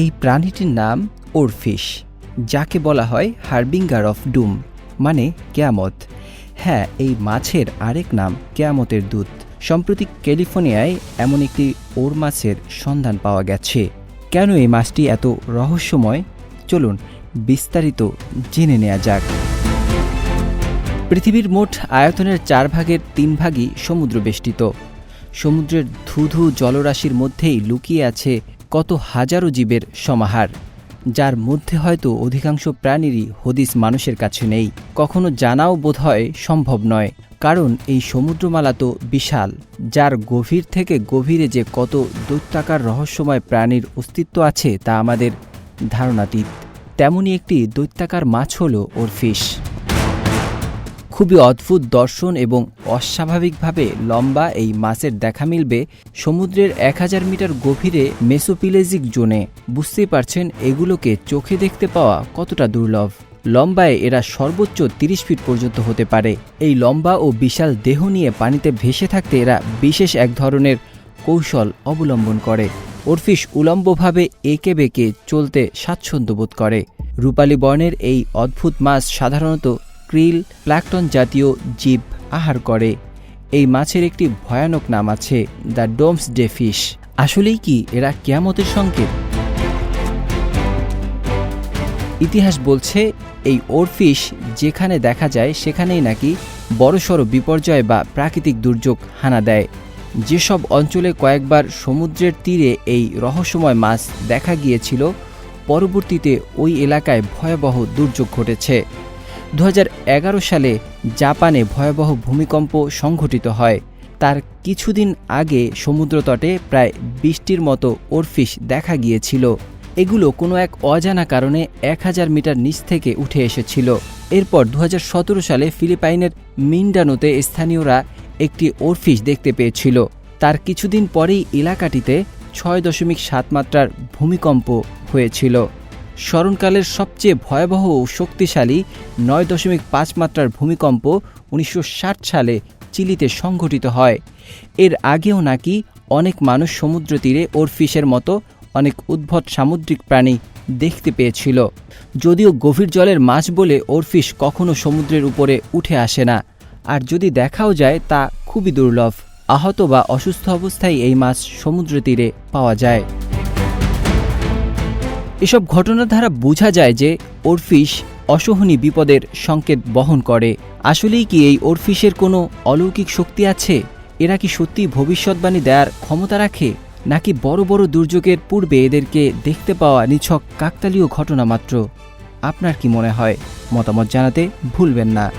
এই প্রাণীটির নাম ওরফিশ যাকে বলা হয় হার্বিঙ্গার অফ ডুম মানে কেয়ামত। হ্যাঁ এই মাছের আরেক নাম কেয়ামতের দূত। সম্প্রতি ক্যালিফোর্নিয়ায় এমন একটি ওর মাছের সন্ধান পাওয়া গেছে। কেন এই মাছটি এত রহস্যময়? চলুন বিস্তারিত জেনে নেওয়া যাক। পৃথিবীর মোট আয়তনের চার ভাগের তিন ভাগই সমুদ্র বেষ্টিত সমুদ্রের ধুধু জলরাশির মধ্যেই লুকিয়ে আছে কত হাজারো জীবের সমাহার, যার মধ্যে হয়তো অধিকাংশ প্রাণীরই হদিস মানুষের কাছে নেই। কখনো জানাও বোধহয় সম্ভব নয়, কারণ এই সমুদ্রমালা তো বিশাল, যার গভীর থেকে গভীরে যে কত দৈত্যাকার রহস্যময় প্রাণীর অস্তিত্ব আছে তা আমাদের ধারণাতীত। তেমনই একটি দৈত্যাকার মাছ হল ওরফিশ খুবই অদ্ভুত দর্শন এবং অস্বাভাবিকভাবে লম্বা এই মাছের দেখা মিলবে সমুদ্রের এক হাজার মিটার গভীরে মেসোপিলেজিক জোনে। বুঝতেই পারছেন, এগুলোকে চোখে দেখতে পাওয়া কতটা দুর্লভ। লম্বায় এরা সর্বোচ্চ তিরিশ ফিট পর্যন্ত হতে পারে। এই লম্বা ও বিশাল দেহ নিয়ে পানিতে ভেসে থাকতে এরা বিশেষ এক ধরনের কৌশল অবলম্বন করে। ওরফিশ উলম্বভাবে এঁকে বেঁকে চলতে স্বাচ্ছন্দ্য বোধ করে। রূপালী বর্ণের এই অদ্ভুত মাছ সাধারণত ক্রিল প্ল্যাকটন জাতীয় জীব আহার করে। এই মাছের একটি ভয়ানক নাম আছে দ্য ডোমস ডে ফিশ। আসলেই কি এরা কেয়ামতের সংকেত? ইতিহাস বলছে এই ওরফিশ যেখানে দেখা যায় সেখানেই নাকি বড়সড় বিপর্যয় বা প্রাকৃতিক দুর্যোগ হানা দেয়। যেসব অঞ্চলে কয়েকবার সমুদ্রের তীরে এই রহস্যময় মাছ দেখা গিয়েছিল, পরবর্তীতে ওই এলাকায় ভয়াবহ দুর্যোগ ঘটেছে। দু হাজার এগারো সালে জাপানে ভয়াবহ ভূমিকম্প সংঘটিত হয়। তার কিছুদিন আগে সমুদ্রতটে প্রায় বিশটির মতো ওরফিশ দেখা গিয়েছিল। এগুলো কোনো এক অজানা কারণে এক হাজার মিটার নিচ থেকে উঠে এসেছিল। এরপর দু হাজার সতেরো সালে ফিলিপাইনের মিন্ডানোতে স্থানীয়রা একটি ওরফিশ দেখতে পেয়েছিল। তার কিছুদিন পরেই এলাকাটিতে ছয় দশমিক সাত মাত্রার ভূমিকম্প হয়েছিল। স্মরণকালের সবচেয়ে ভয়াবহ ও শক্তিশালী নয় দশমিক পাঁচ মাত্রার ভূমিকম্প উনিশশো ষাট সালে চিলিতে সংঘটিত হয়। এর আগেও নাকি অনেক মানুষ সমুদ্র তীরে ওরফিশের মতো অনেক উদ্ভট সামুদ্রিক প্রাণী দেখতে পেয়েছিল। যদিও গভীর জলের মাছ বলে ওরফিশ কখনো সমুদ্রের উপরে উঠে আসে না। আর যদি দেখাও যায়, তা খুবই দুর্লভ। আহত বা অসুস্থ অবস্থায় এই মাছ সমুদ্র তীরে পাওয়া যায়। এসব ঘটনার দ্বারা বোঝা যায় যে ওরফিশ অসহনী বিপদের সংকেত বহন করে। আসলেই কি এই ওরফিশের কোনো অলৌকিক শক্তি আছে? এরা কি সত্যি ভবিষ্যৎবাণী দেওয়ার ক্ষমতা রাখে? নাকি বড় বড় দুর্যোগের পূর্বে এদেরকে দেখতে পাওয়া নিছক কাকতালীয় ঘটনা মাত্র? আপনার কি মনে হয়? মতামত জানাতে ভুলবেন না।